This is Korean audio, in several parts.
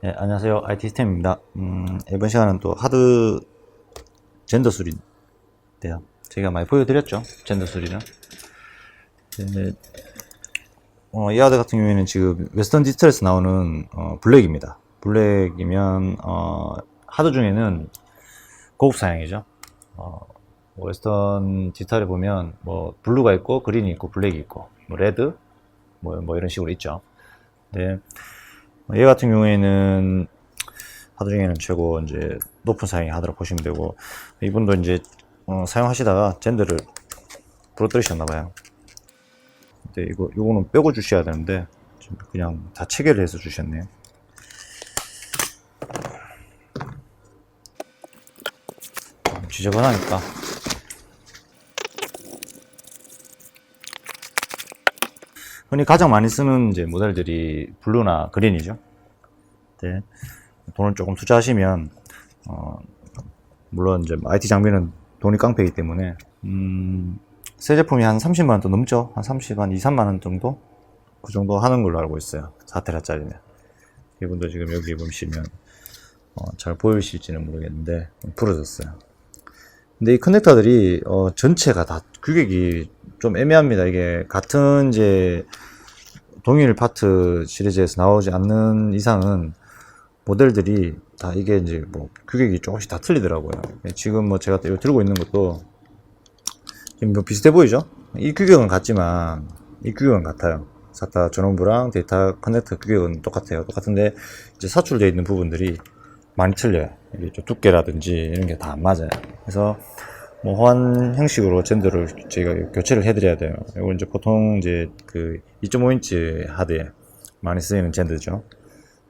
네, 안녕하세요. IT 스템입니다. 음, 이번 시간은 또 하드 젠더 수리인데요. 제가 많이 보여드렸죠. 젠더 수리는. 네, 어, 이 하드 같은 경우에는 지금 웨스턴 디지털에서 나오는 어, 블랙입니다. 블랙이면 어, 하드 중에는 고급 사양이죠. 어, 뭐 웨스턴 디지털에 보면 뭐 블루가 있고 그린이 있고 블랙이 있고 뭐 레드 뭐, 뭐 이런 식으로 있죠. 네. 얘 같은 경우에는 하드 중에는 최고 이제 높은 사양이 하드로 보시면 되고 이분도 이제 어, 사용하시다가 젠더를 부러뜨리셨나 봐요. 근데 이거 요거는 빼고 주셔야 되는데 그냥 다 체결을 해서 주셨네요. 좀 지저분하니까 흔히 가장 많이 쓰는 이제 모델들이 블루나 그린이죠. 네. 돈을 조금 투자하시면 어, 물론 이제 IT 장비는 돈이 깡패이기 때문에 음, 새 제품이 한 30만 원 더 넘죠. 한 30, 한 2, 3만 원 정도 그 정도 하는 걸로 알고 있어요. 4테라짜리는. 이분도 지금 여기 보시면 어, 잘 보이실지는 모르겠는데 부러졌어요. 근데 이 커넥터들이 어, 전체가 다 규격이 좀 애매합니다. 이게 같은 이제 동일 파트 시리즈에서 나오지 않는 이상은 모델들이 다 이게 이제 뭐 규격이 조금씩 다 틀리더라고요. 지금 뭐 제가 들고 있는 것도 지금 뭐 비슷해 보이죠? 이 규격은 같지만 이 규격은 같아요. SATA 전원부랑 데이터 커넥터 규격은 똑같아요. 똑같은데 이제 사출되어 있는 부분들이 많이 틀려요. 이게 좀 두께라든지 이런 게 다 안 맞아요. 그래서 뭐 호환 형식으로 젠더를 저희가 교체를 해드려야 돼요. 이거 이제 보통 이제 그 2.5인치 하드에 많이 쓰이는 젠더죠.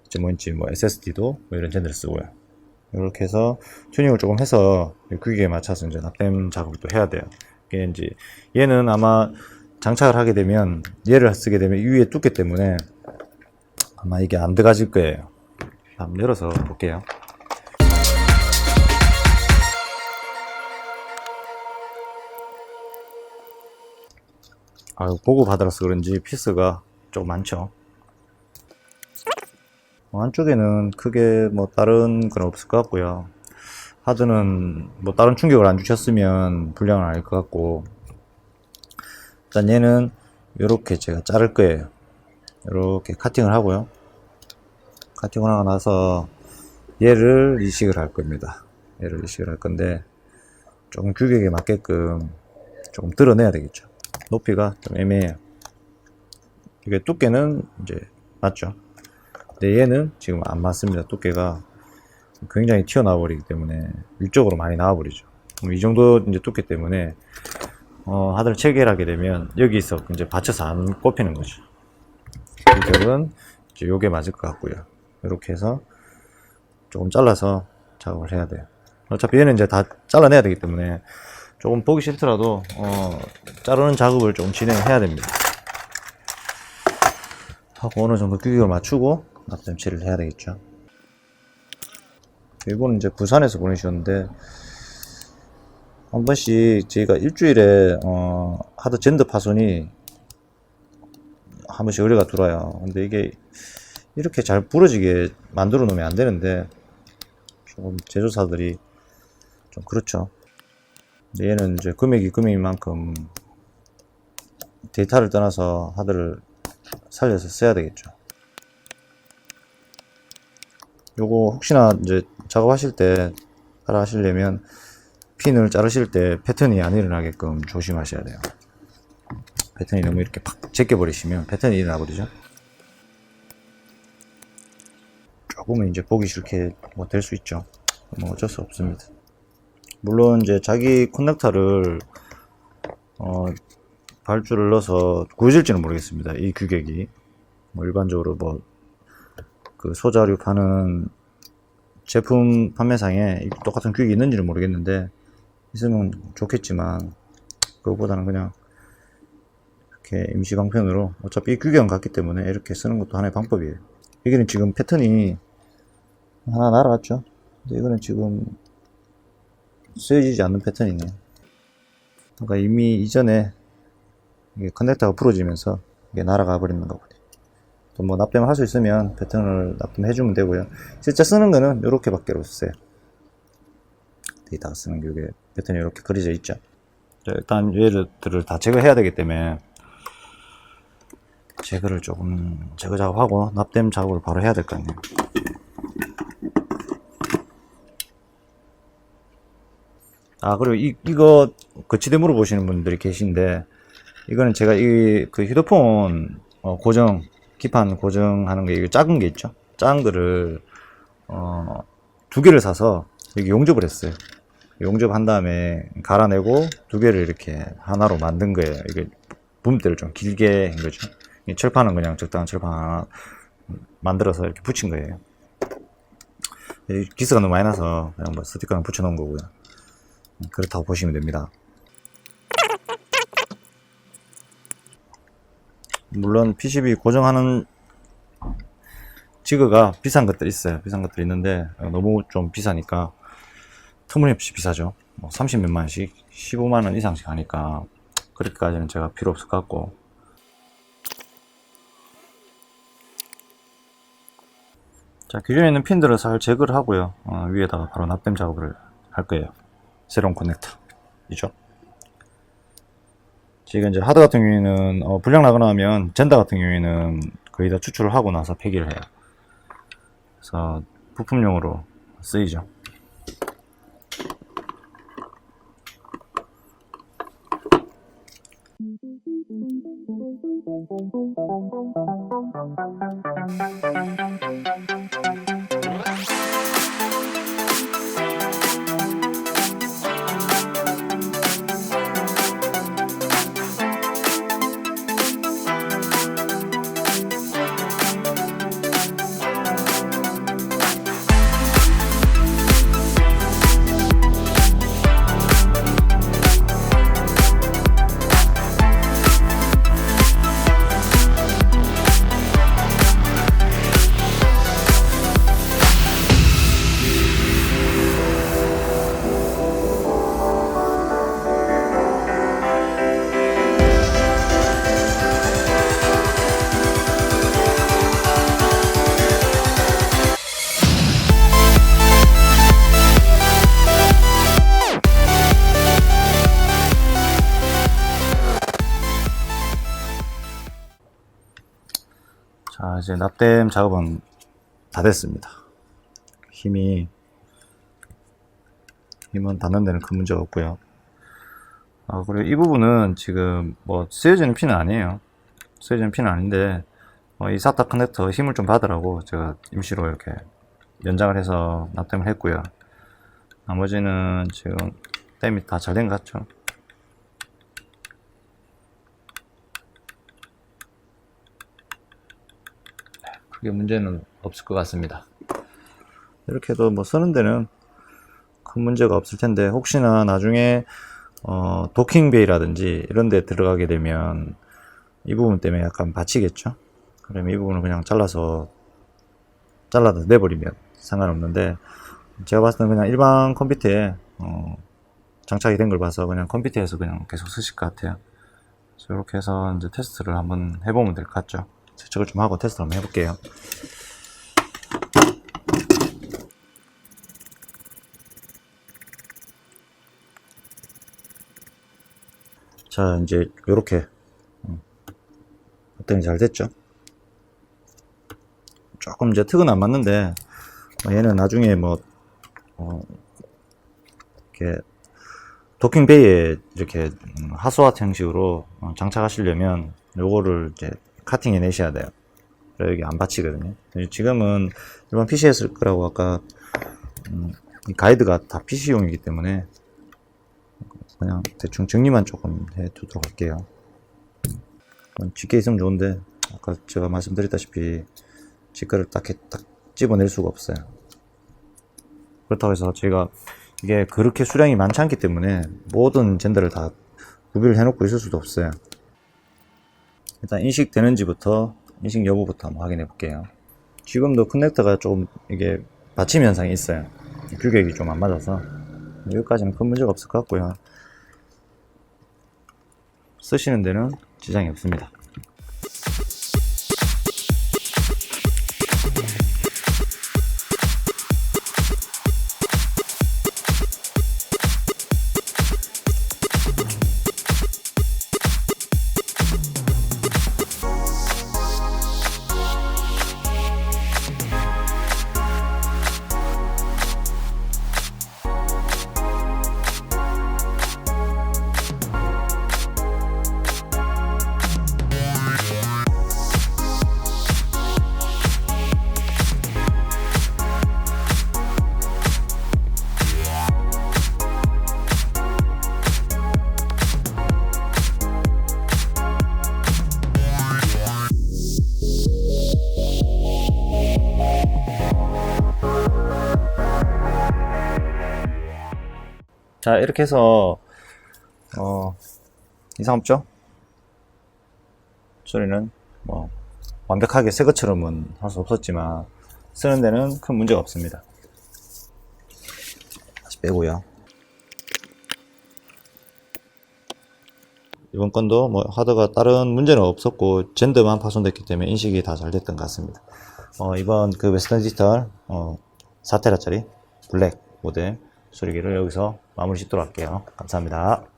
2.5인치 뭐 SSD도 뭐 이런 젠더를 쓰고요. 이렇게 해서 튜닝을 조금 해서 규격에 맞춰서 이제 납땜 작업을 또 해야 돼요. 이게 이제 얘는 아마 장착을 하게 되면 얘를 쓰게 되면 이 위에 뚫기 때문에 아마 이게 안 들어가질 거예요. 한번 열어서 볼게요. 아, 보고 받아서 그런지 피스가 좀 많죠. 어, 안쪽에는 크게 뭐 다른 건 없을 것 같고요. 하드는 뭐 다른 충격을 안 주셨으면 불량은 아닐 것 같고 일단 얘는 이렇게 제가 자를 거예요. 이렇게 카팅을 하고요. 카팅을 하고 나서 얘를 이식을 할 겁니다. 얘를 이식을 할 건데 조금 규격에 맞게끔 조금 드러내야 되겠죠. 높이가 좀 애매해요. 이게 두께는 이제 맞죠. 근데 얘는 지금 안 맞습니다. 두께가 굉장히 튀어나와 버리기 때문에 위쪽으로 많이 나와 버리죠. 이 정도 이제 두께 때문에 어, 하드를 체결 하게 되면 여기서 이제 받쳐서 안 꼽히는 거죠. 규격은 이제 요게 맞을 것 같고요. 이렇게 해서 조금 잘라서 작업을 해야 돼요. 어차피 얘는 이제 다 잘라내야 되기 때문에 조금 보기 싫더라도 어, 자르는 작업을 좀 진행해야 됩니다. 하고 어느 정도 규격을 맞추고 납땜치를 해야 되겠죠. 이거는 이제 부산에서 보내주셨는데 한 번씩 저희가 일주일에 어, 하드 젠더 파손이 한 번씩 의뢰가 들어와요. 근데 이게 이렇게 잘 부러지게 만들어 놓으면 안 되는데 조금 제조사들이 좀 그렇죠. 얘는 이제 금액이 금액인 만큼 데이터를 떠나서 하드를 살려서 써야 되겠죠. 요거 혹시나 이제 작업하실 때 따라 하시려면 핀을 자르실 때 패턴이 안 일어나게끔 조심하셔야 돼요. 패턴이 너무 이렇게 팍 제껴버리시면 패턴이 일어나 버리죠. 조금은 이제 보기 싫게 뭐 될 수 있죠. 뭐 어쩔 수 없습니다. 물론 이제 자기 커넥터를 어, 발주를 넣어서 구해질지는 모르겠습니다. 이 규격이 뭐 일반적으로 뭐 그 소자류 파는 제품 판매상에 이 똑같은 규격이 있는지는 모르겠는데 있으면 좋겠지만 그것보다는 그냥 이렇게 임시 방편으로 어차피 이 규격은 같기 때문에 이렇게 쓰는 것도 하나의 방법이에요. 여기는 지금 패턴이 하나 날아갔죠. 근데 이거는 지금 쓰여지지 않는 패턴이네요. 그러니까 이미 이전에 커넥터가 부러지면서 이게 날아가 버리는 거거든요. 또 뭐 납땜을 할 수 있으면 패턴을 납땜해주면 되고요. 실제 쓰는 거는 이렇게 밖에 없어요. 데이터 쓰는 게 패턴이 이렇게 그려져 있죠. 자, 일단 얘들을 다 제거해야 되기 때문에 제거를 조금 제거 작업하고 납땜 작업을 바로 해야 될 거 아니에요. 아 그리고 이, 이거 거치대 물어보시는 분들이 계신데 이거는 제가 이 그 휴대폰 어, 고정 기판 고정하는 게 이거 작은 게 있죠? 작은 거를 어, 두 개를 사서 여기 용접을 했어요. 용접한 다음에 갈아내고 두 개를 이렇게 하나로 만든 거예요. 이게 붐대를 좀 길게 한 거죠. 이 철판은 그냥 적당한 철판 하나 만들어서 이렇게 붙인 거예요. 이 기스가 너무 많이 나서 그냥 뭐 스티커는 붙여 놓은 거고요 그렇다고 보시면 됩니다. 물론 PCB 고정하는 지그가 비싼 것들 있어요. 비싼 것들 있는데 너무 좀 비싸니까 터무니없이 비싸죠. 뭐 30몇만 원씩 15만 원 이상씩 하니까 그렇게까지는 제가 필요 없을 것 같고 자 기존에 있는 핀들을 잘 제거를 하고요. 어, 위에다가 바로 납땜 작업을 할 거예요. 새로운 커넥터 이죠. 지금 이제 하드 같은 경우에는 어, 불량 나거나 하면 젠다 같은 경우에는 거의 다 추출을 하고 나서 폐기를 해요. 그래서 부품용으로 쓰이죠 이제 납땜 작업은 다 됐습니다. 힘이 힘은 닿는 데는 큰 문제가 없고요. 아 그리고 이 부분은 지금 뭐 쓰여지는 핀은 아니에요. 쓰여지는 핀은 아닌데 어, 이 사타 커넥터 힘을 좀 받으라고 제가 임시로 이렇게 연장을 해서 납땜을 했고요. 나머지는 지금 땜이 다 잘 된 것 같죠 크게 문제는 없을 것 같습니다. 이렇게 해도 뭐 쓰는 데는 큰 문제가 없을 텐데 혹시나 나중에 어, 도킹 베이라든지 이런 데 들어가게 되면 이 부분 때문에 약간 받치겠죠. 그러면 이 부분을 그냥 잘라서 잘라서 내버리면 상관없는데 제가 봤을 때는 그냥 일반 컴퓨터에 어, 장착이 된 걸 봐서 그냥 컴퓨터에서 그냥 계속 쓰실 것 같아요. 그래서 이렇게 해서 이제 테스트를 한번 해보면 될 것 같죠. 세척을 좀 하고 테스트 한번 해볼게요. 자, 이제 요렇게 어떤지 잘 됐죠? 조금 이제 턱은 안 맞는데 뭐 얘는 나중에 뭐 어, 이렇게 도킹 베이에 이렇게 음, 하수화 형식으로 어, 장착하시려면 요거를 이제 카팅해 내셔야 돼요. 그래 여기 안 받치거든요. 지금은 일반 PC에 쓸 거라고 아까 음, 이 가이드가 다 PC용이기 때문에 그냥 대충 정리만 조금 해 두도록 할게요. 집게 있으면 좋은데 아까 제가 말씀드렸다시피 직거를 딱, 해- 딱 집어낼 수가 없어요. 그렇다고 해서 제가 이게 그렇게 수량이 많지 않기 때문에 모든 젠더를 다 구비를 해놓고 있을 수도 없어요. 일단 인식되는지부터 인식 여부부터 한번 확인해 볼게요. 지금도 커넥터가 좀 이게 받침 현상이 있어요. 규격이 좀 안 맞아서 여기까지는 큰 문제가 없을 것 같고요. 쓰시는 데는 지장이 없습니다. 자, 이렇게 해서, 어, 이상 없죠? 소리는 뭐, 완벽하게 새 것처럼은 할 수 없었지만, 쓰는 데는 큰 문제가 없습니다. 다시 빼고요. 이번 건도 뭐 하드가 다른 문제는 없었고 젠더만 파손됐기 때문에 인식이 다 잘 됐던 것 같습니다. 어, 이번 그 웨스턴 디지털 어, 4테라짜리 블랙 모델 소리기를 여기서 마무리 짓도록 할게요. 감사합니다.